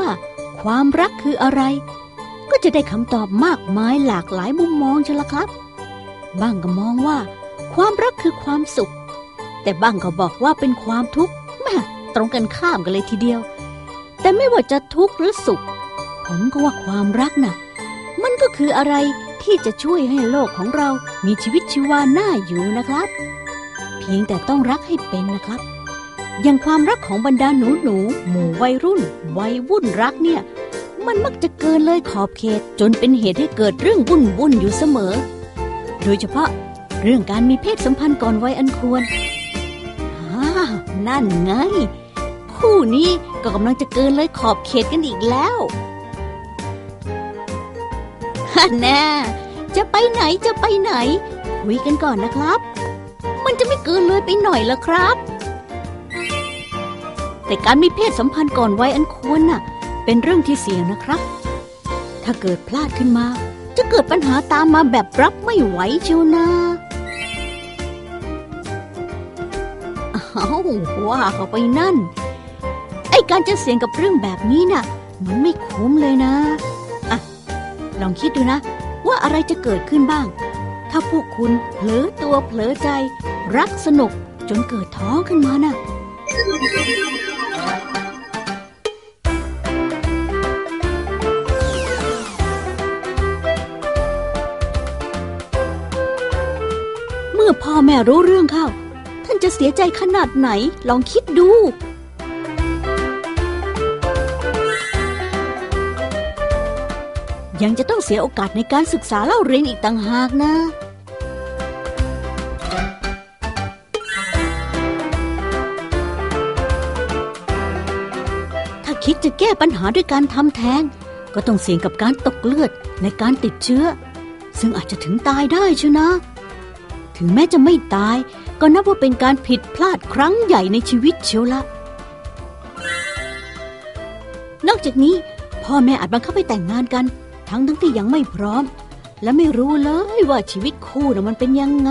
ว่า ความรักคืออะไร ก็จะได้คำตอบมากมายหลากหลายมุมมองใช่ละครับ บ้างก็มองว่า ความรักคือความสุข แต่บ้างก็บอกว่าเป็นความทุกข์แม่ตรงกันข้ามกันเลยทีเดียว แต่ไม่ว่าจะทุกข์หรือสุข ผมก็ว่าความรักน่ะ มันก็คืออะไรที่จะช่วยให้โลกของเรามีชีวิตชีวาน่าอยู่นะครับ เพียงแต่ต้องรักให้เป็นนะครับ อย่างความรักของบรรดาหนูหนูหมู่วัยรุ่น วัยวุ่นรักเนี่ย มันมักจะเกินเลยขอบเขตจนเป็นเหตุให้เกิดเรื่องวุ่นวุ่นอยู่เสมอ โดยเฉพาะเรื่องการมีเพศสัมพันธ์ก่อนวัยอันควรฮ่านั่นไง คู่นี้ก็กำลังจะเกินเลยขอบเขตกันอีกแล้วฮันแน่จะไปไหนจะไปไหน คุยกันก่อนนะครับ มันจะไม่เกินเลยไปหน่อยละครับ แต่การมีเพศสัมพันธ์ก่อนวัยอันควรน่ะ เป็นเรื่องที่เสี่ยงนะครับ ถ้าเกิดพลาดขึ้นมา จะเกิดปัญหาตามมาแบบรับไม่ไหวเชียวนะอ้าวว่าเขาไปนั่น ไอการจะเสี่ยงกับเรื่องแบบนี้น่ะ มันไม่คุ้มเลยนะอะลองคิดดูนะ ว่าอะไรจะเกิดขึ้นบ้าง ถ้าพวกคุณเผลอตัวเผลอใจ รักสนุกจนเกิดท้องขึ้นมาน่ะ เมื่อพ่อแม่รู้เรื่องเข้า ท่านจะเสียใจขนาดไหนลองคิดดูยังจะต้องเสียโอกาสในการศึกษาเล่าเรียนอีกต่างหากนะ แก้ปัญหาด้วยการทำแท้ง ก็ต้องเสี่ยงกับการตกเลือดในการติดเชื้อ ซึ่งอาจจะถึงตายได้เชียวนะ ถึงแม้จะไม่ตาย ก็นับว่าเป็นการผิดพลาดครั้งใหญ่ในชีวิตเชียวละ นอกจากนี้ พ่อแม่อาจบังคับให้แต่งงานกัน ทั้งทั้งที่ยังไม่พร้อม และไม่รู้เลยว่าชีวิตคู่น่ะมันเป็นยังไง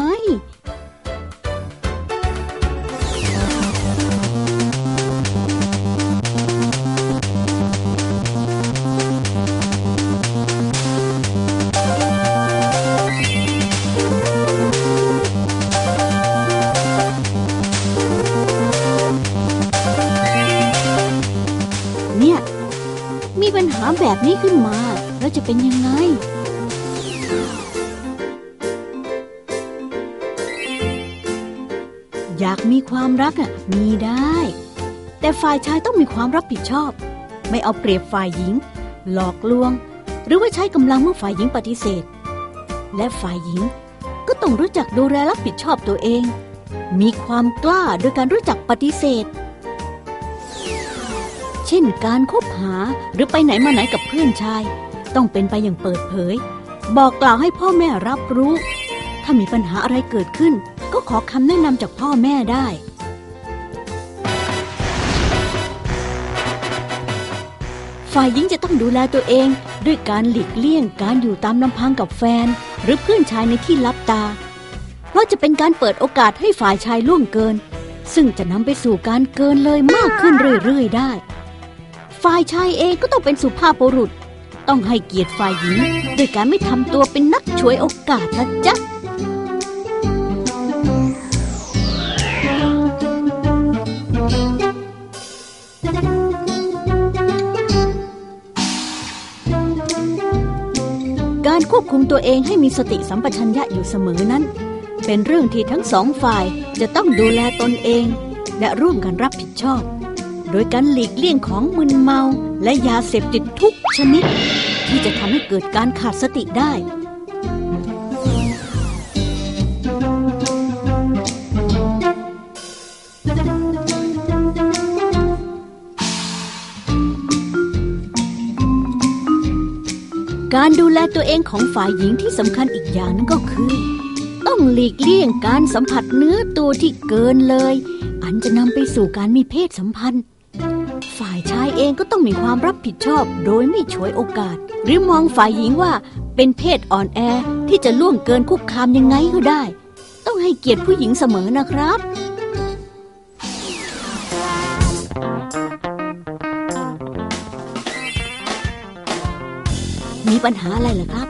ากมีความรักอะมีได้ แต่ฝ่ายชายต้องมีความรับผิดชอบ ไม่เอาเปรียบฝ่ายหญิง หลอกลวง หรือว่าใช้กำลังเมื่อฝ่ายหญิงปฏิเสธ และฝ่ายหญิงก็ต้องรู้จักดูแลรับผิดชอบตัวเอง มีความกล้าโดยการรู้จักปฏิเสธ เช่นการคบหาหรือไปไหนมาไหนกับเพื่อนชาย ต้องเป็นไปอย่างเปิดเผย บอกกล่าวให้พ่อแม่รับรู้ ถ้ามีปัญหาอะไรเกิดขึ้น ขอคำแนะนำจากพ่อแม่ได้ ฝ่ายหญิงจะต้องดูแลตัวเอง ด้วยการหลีกเลี่ยงการอยู่ตามลำพังกับแฟน หรือเพื่อนชายในที่ลับตา เพราะจะเป็นการเปิดโอกาสให้ฝ่ายชายล่วงเกิน ซึ่งจะนำไปสู่การเกินเลยมากขึ้นเรื่อยๆได้ ฝ่ายชายเองก็ต้องเป็นสุภาพบุรุษ ต้องให้เกียรติฝ่ายหญิงโดยการไม่ทำตัวเป็นนักฉวยโอกาสนะจ๊ะ ควบคุมตัวเองให้มีสติสัมปชัญญะอยู่เสมอนั้น เป็นเรื่องที่ทั้งสองฝ่ายจะต้องดูแลตนเอง และร่วมกันรับผิดชอบ โดยการหลีกเลี่ยงของมึนเมาและยาเสพติดทุกชนิด ที่จะทำให้เกิดการขาดสติได้ ตัวเองของฝ่ายหญิงที่สำคัญอีกอย่างนึงก็คือ ต้องหลีกเลี่ยงการสัมผัสเนื้อตัวที่เกินเลย อันจะนำไปสู่การมีเพศสัมพันธ์ ฝ่ายชายเองก็ต้องมีความรับผิดชอบโดยไม่ฉวยโอกาส หรือมองฝ่ายหญิงว่าเป็นเพศอ่อนแอที่จะล่วงเกินคุกคามยังไงก็ได้ ต้องให้เกียรติผู้หญิงเสมอนะครับ ปัญหาอะไรเหรอครับ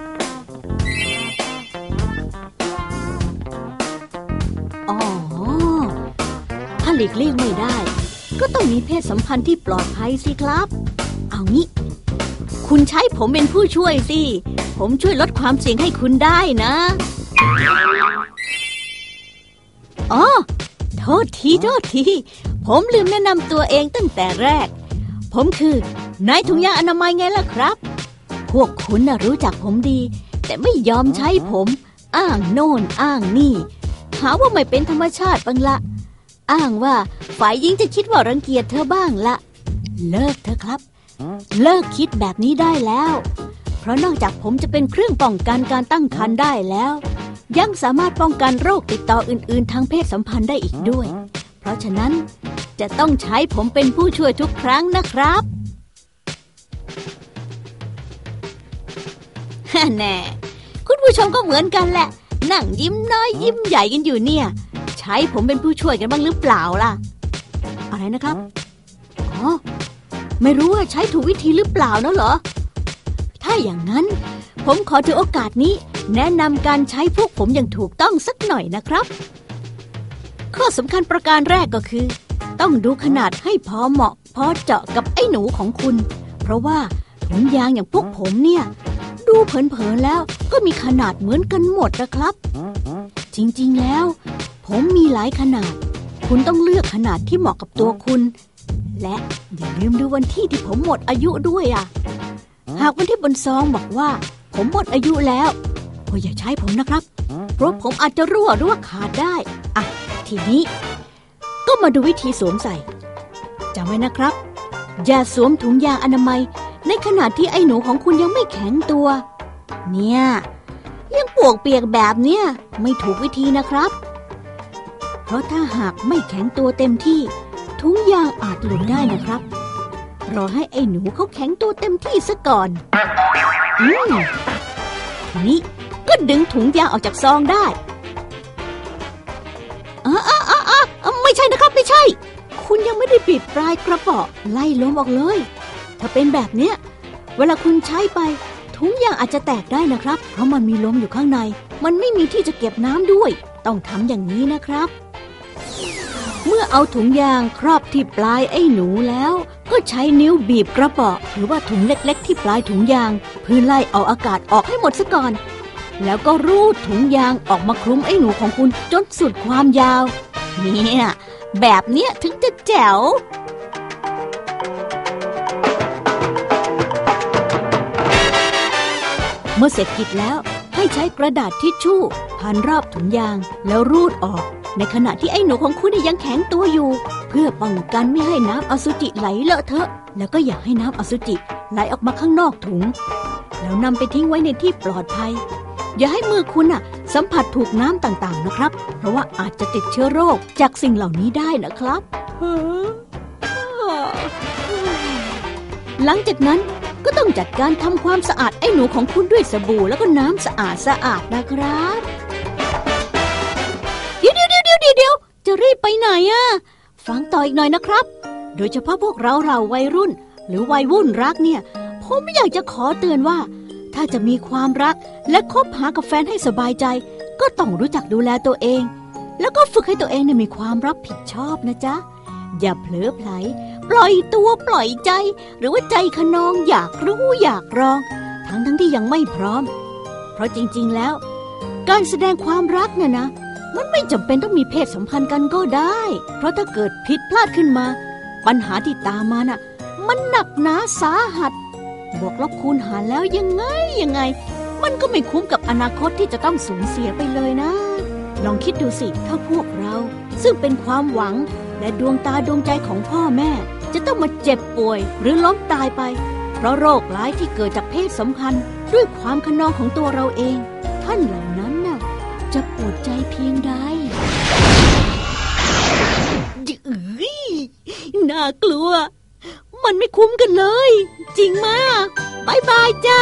อ๋อ ถ้าหลีกเลี่ยงไม่ได้ ก็ต้องมีเพศสัมพันธ์ที่ปลอดภัยสิครับ เอางี้ คุณใช้ผมเป็นผู้ช่วยสิ ผมช่วยลดความเสี่ยงให้คุณได้นะ อ๋อ โทษทีโทษที ผมลืมแนะนำตัวเองตั้งแต่แรก ผมคือนายถุงยางอนามัยไงล่ะครับ พวกคุณน่ะรู้จักผมดี แต่ไม่ยอมใช้ผม อ้างโน่นอ้างนี่ หาว่าไม่เป็นธรรมชาติบ้างละ อ้างว่าฝ่ายหญิงจะคิดว่ารังเกียจเธอบ้างละ เลิกเถอครับ เลิกคิดแบบนี้ได้แล้ว เพราะนอกจากผมจะเป็นเครื่องป้องกันการตั้งครรภ์ได้แล้ว ยังสามารถป้องกันโรคติดต่ออื่น ๆ ทางเพศสัมพันธ์ได้อีกด้วย เพราะฉะนั้นจะต้องใช้ผมเป็นผู้ช่วยทุกครั้งนะครับ แน่คุณผู้ชมก็เหมือนกันแหละ นั่งยิ้มน้อยยิ้มใหญ่กันอยู่เนี่ย ใช้ผมเป็นผู้ช่วยกันบ้างหรือเปล่าล่ะ อะไรนะครับ อ๋อ ไม่รู้ว่าใช้ถูกวิธีหรือเปล่านะเหรอ ถ้าอย่างนั้น ผมขอถือโอกาสนี้ แนะนำการใช้พวกผมอย่างถูกต้องสักหน่อยนะครับ ข้อสำคัญประการแรกก็คือ ต้องดูขนาดให้พอเหมาะ พอเจาะกับไอ้หนูของคุณ เพราะว่าถุงยางอย่างพวกผมเนี่ย ดูเผินๆแล้วก็มีขนาดเหมือนกันหมดนะครับ จริงๆแล้ว ผมมีหลายขนาด คุณต้องเลือกขนาดที่เหมาะกับตัวคุณ และอย่าลืมดูวันที่ที่ผมหมดอายุด้วยอะ หากวันที่บนซองบอกว่า ผมหมดอายุแล้วก็อย่าใช้ผมนะครับ เพราะผมอาจจะรั่วหรือว่าขาดได้ อะ ทีนี้ ก็มาดูวิธีสวมใส่จำไว้นะครับ อย่าสวมถุงยางอนามัย ในขณะที่ไอ้หนูของคุณยังไม่แข็งตัว เนี่ยยังปวกเปียกแบบเนี้ยไม่ถูกวิธีนะครับ เพราะถ้าหากไม่แข็งตัวเต็มที่ถุงยางอาจหลุดได้นะครับรอให้ไอ้หนูเขาแข็งตัวเต็มที่ซะก่อนอืมนี้ก็ดึงถุงยางออกจากซองได้อ๋ออ๋ออ๋อไม่ใช่นะครับไม่ใช่ คุณยังไม่ได้ปิดปลายกระเป๋อไล่ลมออกเลย ถ้าเป็นแบบเนี้ยเวลาคุณใช้ไป ถุงยางอาจจะแตกได้นะครับ เพราะมันมีลมอยู่ข้างใน มันไม่มีที่จะเก็บน้ำด้วย ต้องทำอย่างนี้นะครับ เมื่อเอาถุงยางครอบที่ปลายไอ้หนูแล้ว ก็ใช้นิ้วบีบกระเป๋อหรือว่าถุงเล็ก ๆ ที่ปลายถุงยางเพื่อไล่เอาอากาศออกให้หมดซะก่อน แล้วก็รูดถุงยางออกมาคลุมไอ้หนูของคุณจนสุดความยาว เนี่ยแบบเนี้ยถึงจะแจ๋ว เมื่อเสร็จกิจแล้วให้ใช้กระดาษทิชชู่พันรอบถุงยางแล้วรูดออก ในขณะที่ไอ้หนูของคุณยังแข็งตัวอยู่ เพื่อป้องกันไม่ให้น้ำอสุจิไหลเลอะเทอะ แล้วก็อย่าให้น้ำอสุจิไหลออกมาข้างนอกถุง แล้วนำไปทิ้งไว้ในที่ปลอดภัย อย่าให้มือคุณน่ะสัมผัสถูกน้ำต่างๆนะครับ เพราะว่าอาจจะติดเชื้อโรคจากสิ่งเหล่านี้ได้นะครับหลังจากนั้น ก็ต้องจัดการทำความสะอาดไอ้หนูของคุณด้วยสบู่แล้วก็น้ำสะอาดสะอาดนะครับ เดี๋ยวเดี๋ยวเดี๋ยวเดี๋ยวเดี๋ยวจะรีบไปไหนอะฟังต่ออีกหน่อยนะครับ โดยเฉพาะพวกเราเราวัยรุ่น หรือวัยวุ่นรักเนี่ย ผมอยากจะขอเตือนว่า ถ้าจะมีความรักและคบหากับแฟนให้สบายใจ ก็ต้องรู้จักดูแลตัวเอง แล้วก็ฝึกให้ตัวเองเนี่ยมีความรับผิดชอบนะจ๊ะอย่าเผลอไผล ปล่อยตัวปล่อยใจ หรือว่าใจขนองอยากรู้อยากลอง ทั้งทั้งที่ยังไม่พร้อม เพราะจริง ๆแล้ว การแสดงความรักเนี่ยนะ มันไม่จำเป็นต้องมีเพศสัมพันธ์กันก็ได้ เพราะถ้าเกิดผิดพลาดขึ้นมา ปัญหาที่ตามมาน่ะ มันหนักหนาสาหัส บวกลบคูณหารแล้วยังไงยังไง มันก็ไม่คุ้มกับอนาคตที่จะต้องสูญเสียไปเลยนะ ลองคิดดูสิถ้าพวกเรา ซึ่งเป็นความหวังและดวงตาดวงใจของพ่อแม่ จะต้องมาเจ็บป่วยหรือล้มตายไป เพราะโรคร้ายที่เกิดจากเพศสัมพันธ์ด้วยความขนองของตัวเราเอง ท่านเหล่านั้นน่ะ จะปวดใจเพียงใดเอ้ยน่ากลัว มันไม่คุ้มกันเลย จริงมากบายบายจ้า